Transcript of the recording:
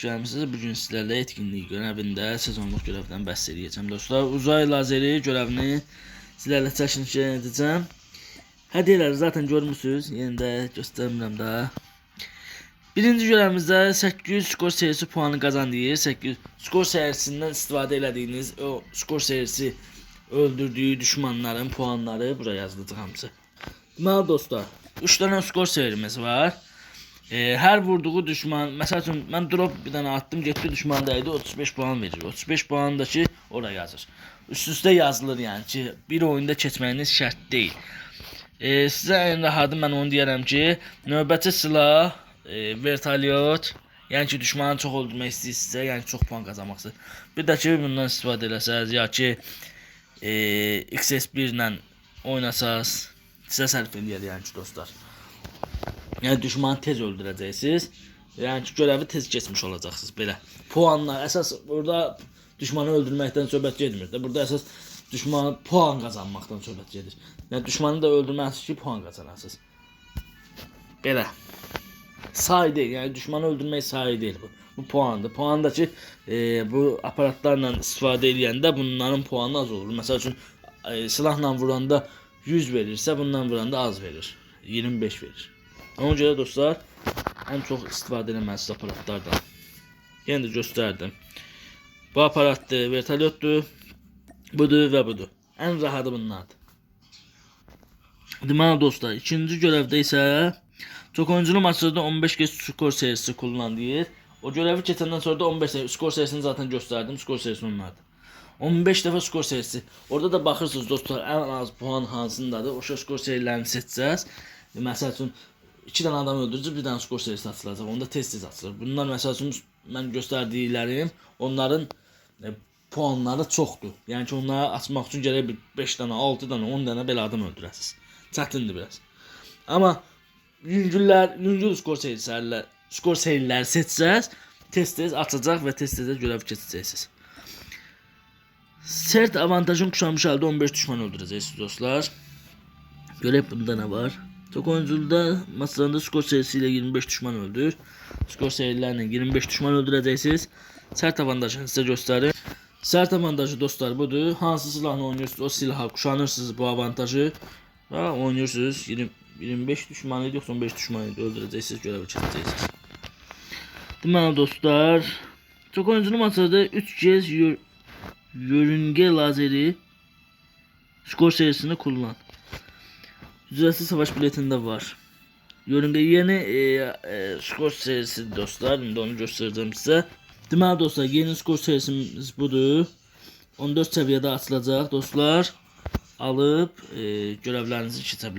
Gəlmisiniz. Bu gün sizlərlə etkinlik görevində sezonluq görevdən bəhs edəcəm dostlar. Uzay lazeri görevini sizlərlə çəkin edəcəm. Hədiyyələri zaten görmüsünüz. Yenə də göstərmirəm daha. Birinci görevimizdə 800 skor serisi puanı qazandıyır. 800 skor serisindən istifadə elədiyiniz o skor serisi öldürdüyü düşmanların puanları buraya yazılacaq hamısı. Deməli dostlar, 3 dənə skor serimiz var. E, hər vurduğu düşman, üçün mən drop bir dənə atdım, getdi düşman dəydi, 35 puan verir. 35 puandakı ora yazır. Üst-üstə yazılır yəni ki, bir oyunda keçməyiniz şərt deyil. E, sizə ən rahatı mən onu deyərəm ki, növbəti silah e, vertolyot, yəni ki, düşmanı çox öldürmək istəyirsinizsə, yəni çox puan qazanmaq. Bir də ki, bundan istifadə eləsəz, ya ki, e, XS1 ilə oynasaz, sizə sərf eləyər yəni ki, dostlar. Yəni düşmanı tez öldürəcəksiniz. Yəni ki, görəvi tez keçmiş olacaqsınız belə. Puanlar əsas burada düşmanı öldürməkdən söhbət getmir də. Burada əsas düşmanı puan qazanmaqdan söhbət gedir. Yəni düşmanı da öldürməlisiniz ki, puan qazanasınız. Belə. Say deyil, yəni düşmanı öldürmək sayı deyil bu. Bu puandır. Puan da ki, e, bu aparatlarla istifadə edəndə bunların puanı az olur. Məsəl üçün e, silahla vuranda 100 verirsə, bundan vuranda az verir. 25 verir. Ona görə dostlar, ən çox istifadə etməlisiniz aparatlardan. Yenə də göstərdim. Bu aparatdır, vertolyotdur. Budur və budur. Ən rahatı bunlardır. Deməli dostlar, ikinci görevdə isə çox oyunculu maçlarda 15 kez skor serisi kullanılır. O görevi keçəndən sonra da 15 seri- skor serisini zaten gösterdim. Skor serisi onlardır. 15 dəfə skor serisi. Orada da baxırsınız dostlar, ən az puan hansındadır. O skor serilərini seçəcəz. Məsəl üçün 2 dənə adam öldürücü, bir dənə skor serisi açılacaq. Onda tez-tez açılır. Bunlar üçün mən göstərdiklərim onların e, puanları çoxdur. Yəni ki, onları açmaq üçün gərək bir 5 dənə, 6 dənə, 10 dənə belə adam öldürəsiniz. Çətindir biraz. Amma yüngüllər, yüngül skor serilərlə skor seriləri seçsəz, tez-tez açacaq və tez-tez də görev keçəcəksiniz. Sert avantajın kuşanmış halde 15 düşman öldüreceksiniz dostlar. Görev bunda ne var? Çok oyunculda maçlarında skor serisiyle 25 düşman öldür. Skor serilerle 25 düşman öldüreceksiniz. Sert avantajını size göstereyim. Sert avantajı dostlar budur. Hansı silahla oynuyorsunuz o silaha kuşanırsınız bu avantajı. Ve oynuyorsunuz 20, 25 düşmanı yoksa 15 düşmanı öldüreceksiniz görevi çekeceksiniz. Deməli dostlar, çok oyunculu maçlarda 3 kez yör yörünge lazeri skor serisini kullan. Ücretsiz savaş biletinde var. Yörünge yeni e, e, skor serisi dostlar. Şimdi onu göstereceğim size. Deməli dostlar, yeni skor serisimiz budur. 14 seviyede açılacaq dostlar. Alıp e, görevlərinizi keçə.